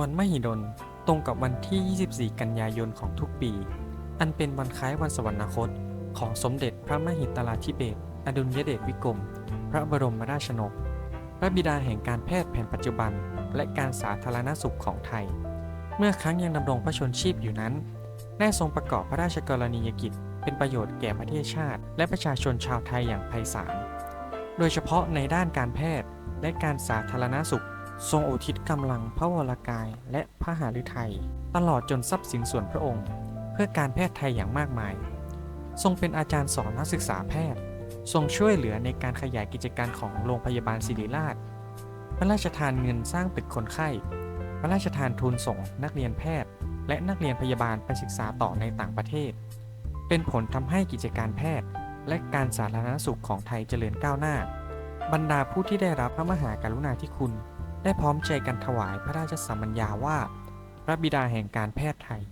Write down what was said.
วันมหิดลตรงกับวันที่ 24 กันยายนของทุกปี อันเป็นวันคล้ายวันสวรรคต ของสมเด็จพระมหิตลาธิเบศอดุลยเดชวิกรม พระบรมราชนก พระบิดาแห่งการแพทย์แผนปัจจุบัน และการสาธารณสุขของไทย เมื่อครั้งยังดำรงพระชนชีพอยู่นั้น ได้ทรงประกอบพระราชกรณียกิจ เป็นประโยชน์แก่ประเทศชาติ และประชาชนชาวไทยอย่างไพศาล โดยเฉพาะในด้านการแพทย์และการสาธารณสุข ทรงอุทิศกำลังพระวรากายและพระหฤทัยตลอดจนทรัพย์สินส่วนพระองค์ เพื่อการแพทย์ไทยอย่างมากมาย ทรงเป็นอาจารย์สอนนักศึกษาแพทย์ ทรงช่วยเหลือในการขยายกิจการของโรงพยาบาลศิริราช พระราชทานเงินสร้างตึกคนไข้ พระราชทานทุนส่งนักเรียนแพทย์ และนักเรียนพยาบาลไปศึกษาต่อในต่างประเทศ เป็นผลทำให้กิจการแพทย์ และการสาธารณสุขของไทยเจริญก้าวหน้า บรรดาผู้ที่ได้รับพระมหากรุณาธิคุณ ได้พร้อมใจกันถวายพระราชสัมัญญาว่า พระบิดาแห่งการแพทย์ไทย